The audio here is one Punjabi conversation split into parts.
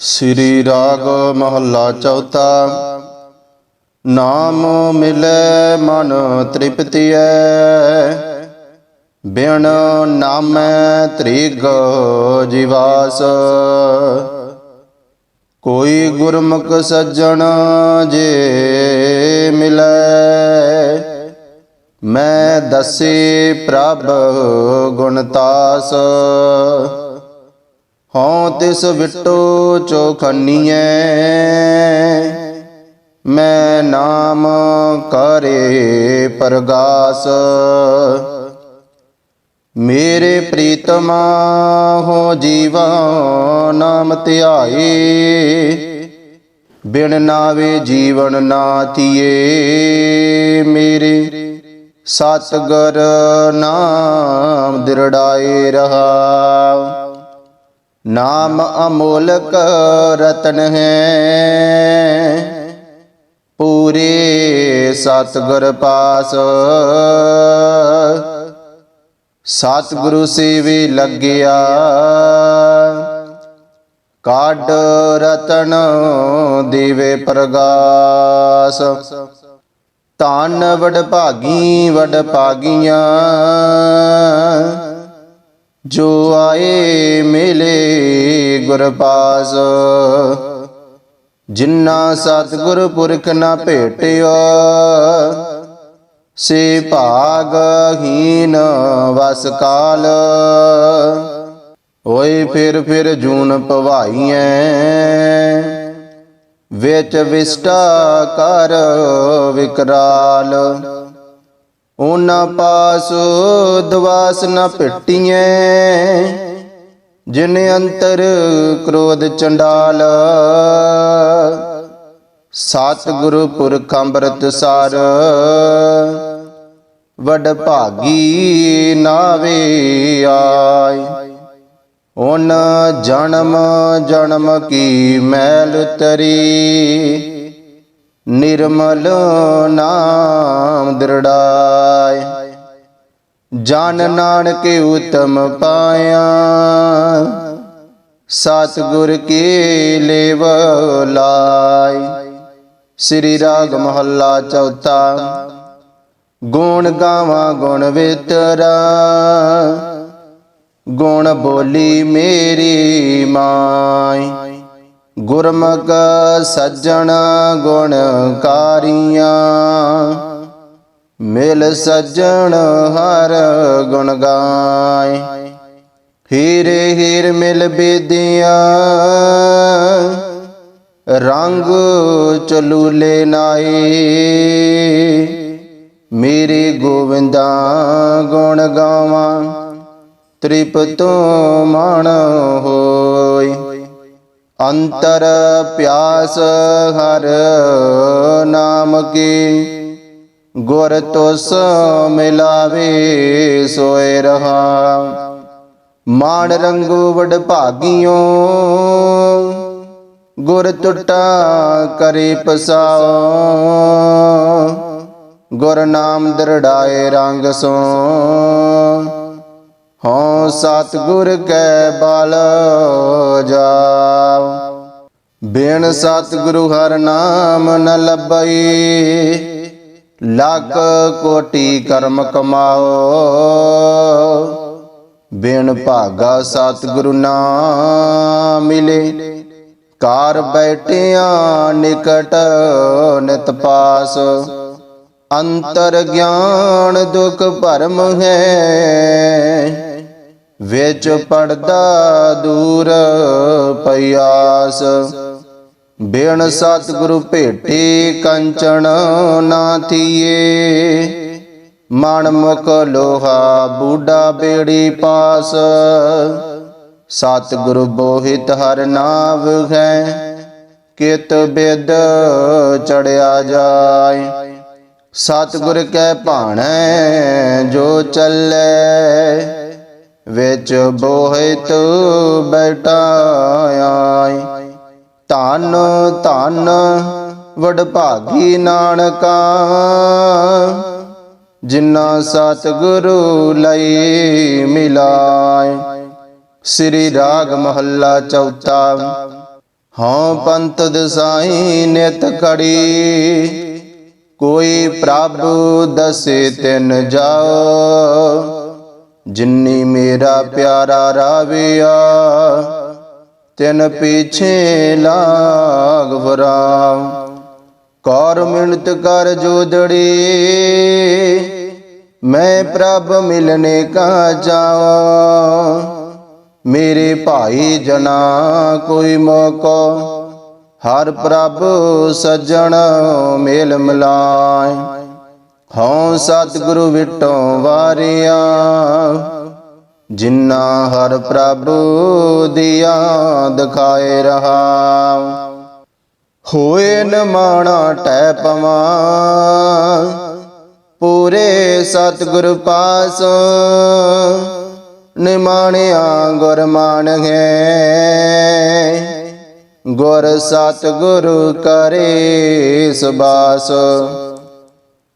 ਸ੍ਰੀ ਰਾਗ ਮਹੱਲਾ ਚੌਥਾ। ਨਾਮ ਮਿਲੇ ਮਨ ਤ੍ਰਿਪਤੀਐ ਬਿਨ ਨਾਮੈ ਤ੍ਰਿਗ ਜਿਵਾਸ। ਕੋਈ ਗੁਰਮੁਖ ਸੱਜਣ ਜੇ ਮਿਲੈ, ਮੈਂ ਦਸੇ ਪ੍ਰਭ ਗੁਣਤਾਸ ਹਉ ਤਿਸ ਵਿਟੋ ਚੋਖਨੀਐ। ਮੈਂ ਨਾਮ ਕਰੇ ਪਰਗਾਸ। ਮੇਰੇ ਪ੍ਰੀਤਮਾ ਹੋ ਜੀਵਾ ਨਾਮ ਧਿਆਏ। ਬਿਨ ਨਾਵੇ ਜੀਵਨ ਨਾਥੀਏ ਮੇਰੇ ਸਤਗੁਰ ਨਾਮ ਦਿਰੜਾਏ ਰਹਾ। ਨਾਮ ਅਮੋਲਕ ਰਤਨ ਹੈ। ਪੂਰੇ ਸਤਗੁਰ ਪਾਸ। ਸਤਿਗੁਰੂ ਸੇਵੇ ਲੱਗਿਆ। ਕਾਢ ਰਤਨ ਦੇਵੇ ਪ੍ਰਗਾਸ। ਧਨ ਵਡ ਭਾਗੀ ਵਡ ਭਾਗੀਆਂ ਜੋ ਆਏ ਮਿਲੇ ਗੁਰ ਪਾਸ ਜਿਨ੍ਹਾਂ ਸਤਿਗੁਰ ਪੁਰਖ ਨਾ ਭੇਟਿਓ, ਸੇ ਭਾਗਹੀਨ ਵਸ ਕਾਲ। ਓਏ ਫਿਰ ਫਿਰ ਜੂਨ ਭਵਾਈਐ, ਵਿੱਚ ਵਿਸਟਾ ਕਰ ਵਿਕਰਾਲ। ਉਹਨਾਂ ਪਾਸ ਦਵਾਸ ਨਾ ਭਟੀਐ ਜਿਨ ਅੰਤਰ ਕ੍ਰੋਧ ਚੰਡਾਲ। ਸਤ ਗੁਰੂ ਪੁਰਖ ਅੰਮ੍ਰਿਤ ਸਾਰ, ਵਡ ਭਾਗੀ ਨਾਵੇ ਆਈ ਓਨ ਜਨਮ ਜਨਮ ਕੀ ਮੈਲ ਤਰੀ ਨਿਰਮਲ ਨਾਮ ਦਰੜਾਏ। ਜਨ ਨਾਨਕੇ ਉਤਮ ਪਾਇਆ। ਸਤਿਗੁਰ ਕੀ ਲੇਵ ਲਾਈ ਸ੍ਰੀ ਰਾਗ ਮਹੱਲਾ ਚੌਥਾ। ਗੁਣ ਗਾਵਾਂ ਗੁਣ ਵਿਤਰਾ। ਗੁਣ ਬੋਲੀ ਮੇਰੀ ਮਾਈ। ਗੁਰਮੁਖ ਸੱਜਣ ਗੁਣਕਾਰੀਆਂ ਮਿਲ ਸੱਜਣ ਹਰ ਗੁਣ ਗਾਏ। ਹੀਰ ਹੀਰ ਮਿਲ ਬੇਦੀਆਂ। ਰੰਗ ਚਲੂਲੇ ਨਾਏ। ਮੇਰੇ ਗੋਵਿੰਦਾ ਗੁਣ ਗਾਵਾਂ। ਤ੍ਰਿਪਤੋ ਮਣ ਹੋ ਅੰਤਰ ਪਿਆਸ ਹਰ ਨਾਮ ਕੀ। ਗੁਰ ਤੁਸ ਮਿਲਾਵੇ ਸੋਏ ਰਹਾ। ਮਾਣ ਰੰਗੂ ਵਡ ਭਾਗਿਓ। ਗੁਰ ਟੁੱਟਾ ਕਰੇ ਪਸਾਓ। ਗੁਰ ਨਾਮ ਦਰੜਾਏ ਰੰਗ ਸੋ। ਹਉ ਸਤਿਗੁਰ ਕੈ ਬਲ ਜਾਉ ਬਿਨ ਸਤਿਗੁਰੂ ਹਰ ਨਾਮ ਨ ਲੱਭਈ। ਲੱਖ ਕੋਟੀ ਕਰਮ ਕਮਾਓ। ਬਿਨ ਭਾਗਾ ਸਤਿਗੁਰੂ ਨਾ ਮਿਲੇ। ਕਾਰ ਬੈਠਿਆ ਨਿਕਟ ਨਿਤ ਪਾਸ। ਅੰਤਰ ਗਿਆਨ ਦੁਖ ਭਰਮ ਹੈ। ਵਿੱਚ ਪੜਦਾ ਦੂਰ ਪਿਆਸ। ਬਿਨ ਸਤਿਗੁਰੂ ਭੇਟੇ ਕੰਚਨ ਨਾ ਥੀਏ। ਮਨ ਮੁਖ ਲੋਹਾ ਬੂਡਾ ਬੇੜੀ ਪਾਸ। ਸਤਿਗੁਰੂ ਬੋਹਿਤ ਹਰ ਨਾਵ ਹੈ, ਕਿਤ ਬਿਦ ਚੜਿਆ ਜਾਏ। ਸਤਿਗੁਰ ਕੈ ਭਾਣੈ ਜੋ ਚੱਲੇ ਵਿੱਚ ਬੋਹਿਤ ਬੈਠਾ ਆਈ ਧਨ ਧਨ ਵਡ ਭਾਗੀ ਨਾਨਕਾ, ਜਿਨ੍ਹਾਂ ਸਤਿਗੁਰੂ ਲਈ ਮਿਲਾਏ। ਸ੍ਰੀ ਰਾਗ ਮਹੱਲਾ ਚੌਥਾ, ਹਉ ਪੰਤ ਦਸਾਈ ਨਿਤ ਕੜੀ ਕੋਈ ਪ੍ਰਭ ਦਸੇ ਤਿਨ ਜਾਓ। ਜਿਨੀ ਮੇਰਾ ਪਿਆਰਾ ਰਾਵਿਆ, ਤਿਨ ਪਿਛੇ ਲਾਗ ਵਰਾਮ ਕੌਰ ਮਿਣਤ ਕਰ ਜੋਦੜੀ, ਮੈਂ ਪ੍ਰਭ ਮਿਲਨੇ ਕਾ ਜਾਵਾਂ। ਮੇਰੇ ਭਾਈ ਜਨਾ ਕੋਈ ਮੌਕਾ, ਹਰ ਪ੍ਰਭ ਸੱਜਣ ਮੇਲ ਮਿਲਾਏ। ਹਉ ਸਤਿਗੁਰੂ ਵਿਟੋਂ ਵਾਰਿਆ, ਜਿਨਾ ਹਰ ਪ੍ਰਭੂ ਦਿਆ ਦਿਖਾਏ ਰਹਾ। ਹੋਏ ਨਮਾਣਾ ਮਾਣਾ ਟੈ ਪਵਾਂ, ਪੂਰੇ ਸਤਿਗੁਰ ਪਾਸ, ਨਿਮਾਣਿਆ ਗੁਰ ਮਾਨ ਹੈ ਗੁਰ ਸਤਿਗੁਰ ਕਰੇ ਸਬਾਸ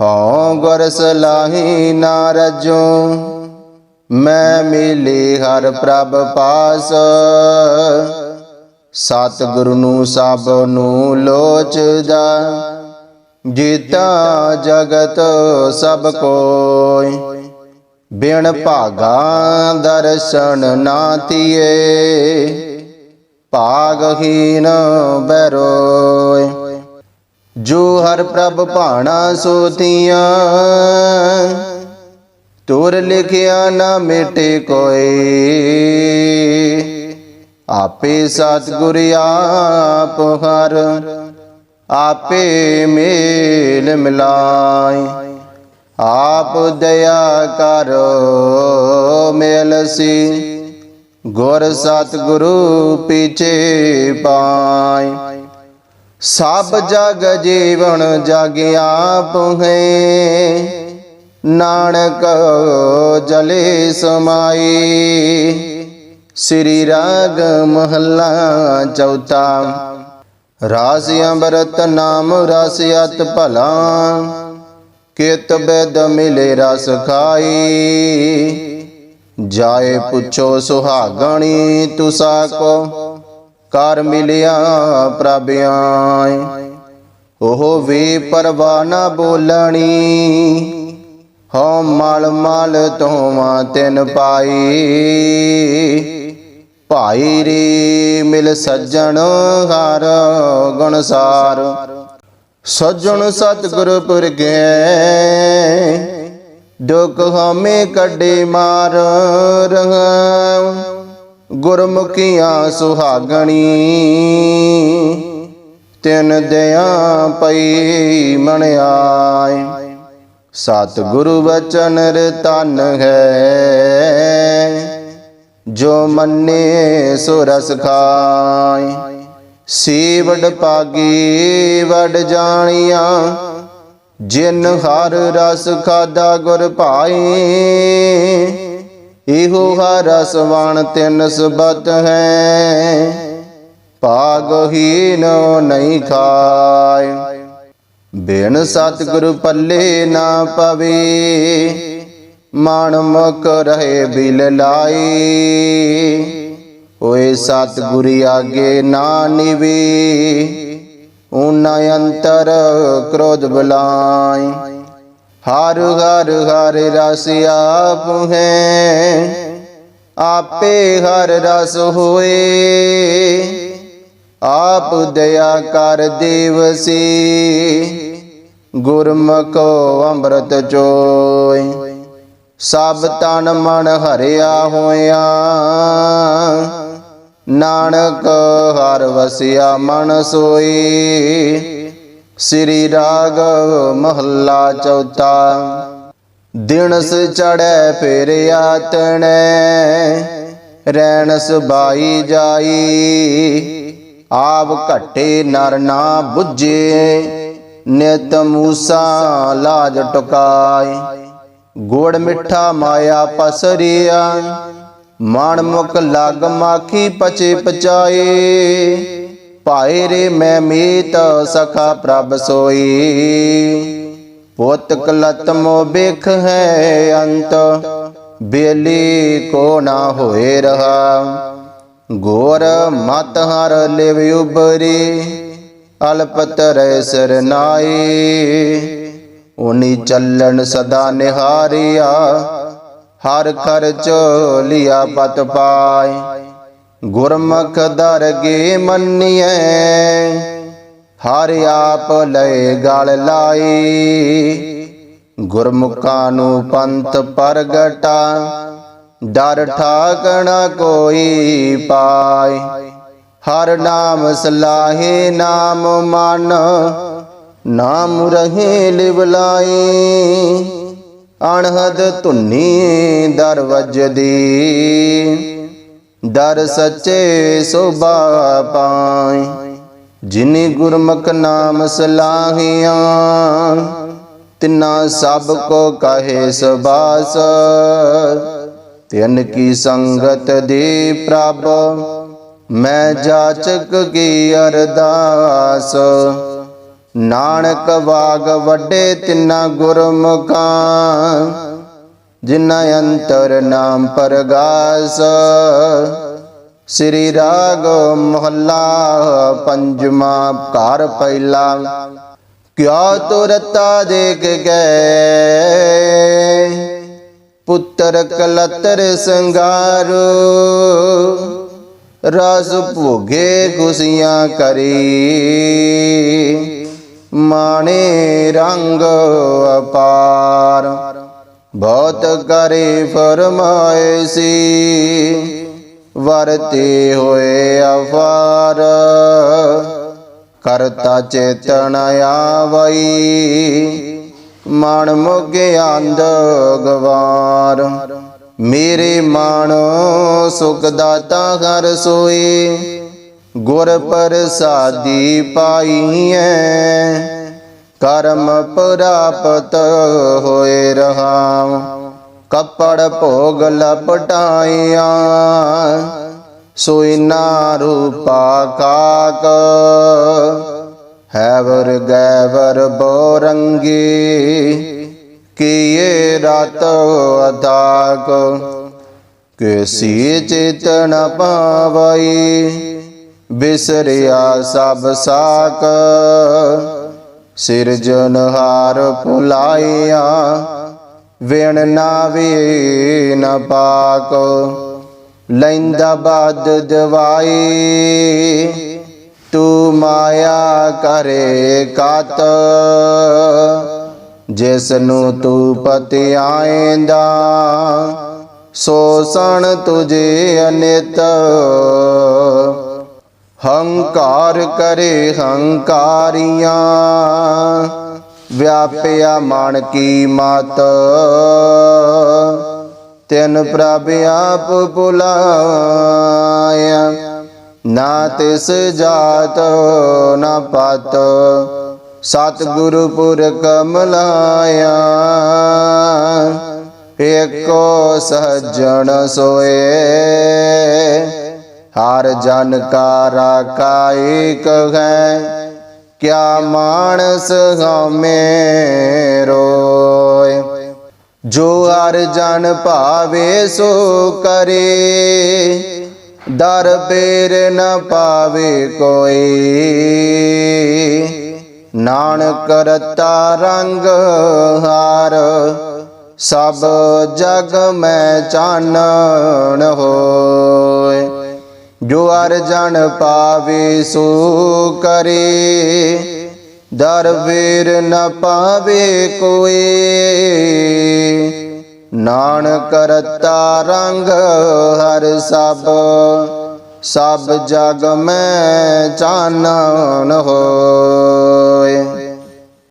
ਹਉ ਗੁਰ ਸਲਾਹੀ ਨਾ ਰਜੋ, ਮੈਂ ਮਿਲੇ ਹਰ ਪ੍ਰਭ ਪਾਸ। ਸਤਿਗੁਰੂ ਨੂੰ ਸਭ ਨੂੰ ਲੋਚਦਾ, ਜੀਤਾ ਜਗਤ ਸਭ ਕੋਇ। ਬਿਨ ਭਾਗਾ ਦਰਸ਼ਨ ਨਾ ਤੀਏ ਭਾਗਹੀਨ ਬੈਰੋਇ। ਜੋ ਹਰ ਪ੍ਰਭ ਭਾਣਾ ਸੋਤੀਆਂ ਤੁਰ ਲਿਖਿਆ ਨਾ ਮਿਟੇ ਕੋਈ ਆਪੇ ਸਤਿਗੁਰ ਆਪ ਹਰ, ਆਪੇ ਮੇਲ ਮਿਲਾਈ ਆਪ ਦਇਆ ਕਰੋ ਮਿਲਸੀ ਗੁਰ ਸਤਿਗੁਰੂ ਪਿਛੇ ਪਾਈ ਸਭ ਜਗ ਜੀਵਨ ਜਾਗਿਆ ਆਪ ਹੈ। ਨਾਨਕ ਜਲੇ ਸਮਾਈ। ਸ੍ਰੀ ਰਾਗ ਮਹੱਲਾ ਚੌਥਾ। ਰਾਸ ਅੰਬਰਤ ਨਾਮ ਰਸ ਅਤ ਭਲਾ। ਕਿਤ ਬੇਦ ਮਿਲੇ ਰਸ ਖਾਈ। ਜਾਏ ਪੁੱਛੋ ਸੁਹਾਗਣੀ ਤੁਸਾ ਕੋ ਕਰ ਮਿਲਿਆ ਪ੍ਰਭ ਆਏ। ਉਹ ਵੀ ਪਰਵਾ ਨਾ ਬੋਲਣੀ। ਹਉ ਮਲ ਮਲ ਤੋਵਾ ਤਿਨ ਪਾਈ। ਭਾਈ ਰੇ ਮਿਲ ਸੱਜਣ ਹਰ ਗੁਣਸਾਰ ਸੱਜਣ ਸਤਿਗੁਰ ਪੁਰਗੈ ਦੁਖ ਹਮੇ ਕੱਢੇ ਮਾਰ ਰਹਾ ਗੁਰਮੁਖੀਆਂ ਸੁਹਾਗਣੀ, ਤਿਨ ਦਿਆਂ ਪਈ ਮਣ ਆਏ ਸਤਿਗੁਰੂ ਬਚਨ ਰਤਨ ਹੈ, ਜੋ ਮੰਨੇ ਸੋ ਰਸ ਖਾਈ। ਸੀ ਪਾਗੀ ਵਡ ਜਾਣੀਆਂ, ਜਿਨ ਹਰ ਰਸ ਖਾਦਾ ਗੁਰ ਭਾਈ। ਇਹੋ ਹਰ ਰਸ ਵਾਣ ਤਿਨ ਸਬਤ ਹੈ। ਭਾਗਹੀਨ ਨਹੀਂ ਖਾਏ ਬਿਨ ਸਤਿਗੁਰੂ ਪੱਲੇ ਨਾ ਪਵੇ। ਮਨ ਮੁਖ ਰਹੇ ਬਿਲ ਲਾਈ ਓਏ ਸਤਿਗੁਰੀ ਆਗੇ ਨਾ ਨਿਵੇ। ਉਨਾ ਅੰਤਰ ਕ੍ਰੋਧ ਬਲਾਈ ਹਰ ਹਰ ਹਰ ਰਸ ਆਪ ਹੈ। ਆਪੇ ਹਰ ਰਸ ਹੋਏ। ਆਪ ਦਇਆ ਕਰ ਦੇਵਸੀ। ਗੁਰਮਖੋ ਅੰਮ੍ਰਿਤ ਚੋਇ ਸਭ ਤਨ ਮਨ ਹਰਿਆ ਹੋਇਆ। ਨਾਨਕ ਹਰ ਵਸਿਆ ਮਨ ਸੋਈ ਸ੍ਰੀ ਰਾਗ ਮਹੱਲਾ ਚੌਥਾ। ਦਿਨਸ ਚੜੈ ਫਿਰ ਆਤਣੈ ਰੈਣਸ ਬਾਈ ਜਾਈ। ਆਪ ਘਟੇ ਨਰ ਨਾ 부ਝੇ ਨਿਤ ਮੂਸਾ ਲਾਜ ਟੁਕਾਈ ਗੋੜ ਮਿੱਠਾ ਮਾਇਆ ਪਸਰੀਆ, ਮਨ ਮੁਖ ਲਗ ਮਾਖੀ ਪਚੇ ਪਚਾਏ। ਭਾਏ ਰੇ ਮੈਂ ਮੀਤ ਸਖਾ ਪ੍ਰਭ ਸੋਈ। ਪੁੱਤ ਕਲਤ ਮੋ ਬਿਖ ਹੈ ਅੰਤ, ਬੇਲੀ ਕੋ ਨਾ ਹੋਏ ਰਹਾ। ਗੋਰ ਮਤ ਹਰ ਲਿਵ ਉਬਰੀ ਅਲਪਤ ਰਹਿ ਸਰਨਾਈ ਉਨੀ ਚੱਲਣ ਸਦਾ ਨਿਹਾਰਿਆ, ਹਰ ਖਰਚ ਲਿਆ ਪਤ ਪਾਏ ਗੁਰਮੁਖ ਦਰਗੇ ਮੰਨੀਐ? ਹਰ ਆਪ ਲਏ ਗਲ ਲਾਈ। ਗੁਰਮੁਖਾਂ ਨੂੰ ਪੰਥ ਪ੍ਰਗਟਾ। ਡਰ ਠਾਕਣਾ ਕੋਈ ਪਾਏ ਹਰ ਨਾਮ ਸਲਾਹੇ ਨਾਮ ਮਨ। ਨਾਮ ਰਹੇ ਲਿਵਲਾਈ ਅਣਹਦ ਧੁਨੀ ਦਰ ਦੀ। ਦਰ ਸੱਚੇ ਸੋਭਾ ਪਾਈ, ਜਿਨੇ ਗੁਰਮੁਖ ਨਾਮ ਸਲਾਹੀਆਂ, ਤਿਨਾ ਸਭ ਕੋ ਕਹੇ ਸਬਾਸ ਤਿਨ ਕੀ ਸੰਗਤ ਦੇ ਪ੍ਰਭ, ਮੈਂ ਜਾਚਕ ਕੀ ਅਰਦਾਸ। ਨਾਨਕ ਵਾਗ ਵੱਡੇ ਤਿਨਾ ਗੁਰਮੁਖਾਂ ਜਿਨਾ ਅੰਤਰ ਨਾਮ ਪਰਗਾਸ, ਸ੍ਰੀ ਰਾਗ ਮਹੱਲਾ ਪੰਜਵਾਂ ਘਰ ਪਹਿਲਾ। ਕਿਆ ਤੁਰਤਾ ਦੇਖ ਗਏ, ਪੁੱਤਰ ਕਲਤਰ ਸੰਗਾਰੋ, ਰਸ ਭੋਗੇ ਖੁਸ਼ੀਆਂ ਕਰੀ। ਮਾਣੇ ਰੰਗ ਅਪਾਰ। ਬਹੁਤ ਕਰੇ ਫਰਮਾਇਸੀ, ਵਰਤੇ ਹੋਏ ਅਫਾਰ ਕਰਤਾ ਚੇਤਨ ਆਵਈ, ਮਨ ਮੁਗੇ ਅੰਧ ਗਵਾਰ। ਮੇਰੇ ਮਨ ਸੁਖ ਦਾਤਾ ਹਰ ਸੋਈ ਗੁਰ ਪ੍ਰਸਾਦੀ ਪਾਈਐ। ਕਰਮ ਪ੍ਰਾਪਤ ਹੋਏ ਰਹਾ ਕੱਪੜ ਭੋਗ ਲਪਟਾਈਆਂ, ਸੋਈ ਨਾ ਰੂਪਾ ਕਾਕ। ਹੈਵਰ ਗੈਵਰ ਬੋਰੰਗੀ, ਕੀਏ ਰਾਤ ਅਦਾਕ ਕਿਸੀ ਚੇਤਨ ਪਾਵਈ, ਬਿਸਰਿਆ ਸਭ ਸਾਕ। ਸਿਰਜਨਹਾਰ ਭੁਲਾਈਆ ਵੇਣ ਨਾ ਵੀ ਨ ਪਾਕ, ਲੈਂਦਾ ਬਾਦ ਦਵਾਈ ਤੂੰ ਮਾਇਆ ਕਰੇ ਕਾਤ ਜਿਸ ਨੂੰ ਤੂੰ ਪਤੀ ਆਏਂਦਾ ਸੋਸ਼ਣ ਤੁਝੇ ਅਨਿਤ ਹੰਕਾਰ ਕਰੇ ਹੰਕਾਰੀਆਂ, ਵਿਆਪਿਆ ਮਨ ਕੀ ਮਤ। ਤਿਨ ਪ੍ਰਭ ਆਪ ਬੁਲਾਇਆ, ਨਾ ਤਿਸ ਜਾਤ, ਨਾ ਪਤ। ਸਤ ਗੁਰੂ ਪੁਰਖ ਮਲਾਇਆ, ਏਕੋ ਸਜਣ ਸੋਏ। ਹਰ ਜਨ ਕਾ ਰਾਖਾ ਏਕ ਹੈ, ਕਿਆ ਮਾਨਸ ਹਮੇ ਰੋਏ। ਜੋ ਹਰ ਜਨ ਭਾਵੇ ਸੋ ਕਰੇ, ਦਰ ਪੇਰ ਨ ਪਾਵੇ ਕੋਈ। ਨਾਨਕ ਰਤਾ ਰੰਗ ਹਾਰ, ਸਭ ਜਗ ਮੈਂ ਚਾਨਣ ਹੋ ਜੋ ਅਰ ਜਨ ਪਾਵੇ ਸੋ ਕਰੇ। ਦਰ ਵੀਰ ਨ ਪਾਵੇ ਕੋਈ ਨਾਨਕ ਕਰਤਾ ਰੰਗ ਹਰ ਸਭ। ਸਭ ਜਗ ਮੈਂ ਚਾਨਣ ਹੋਏ।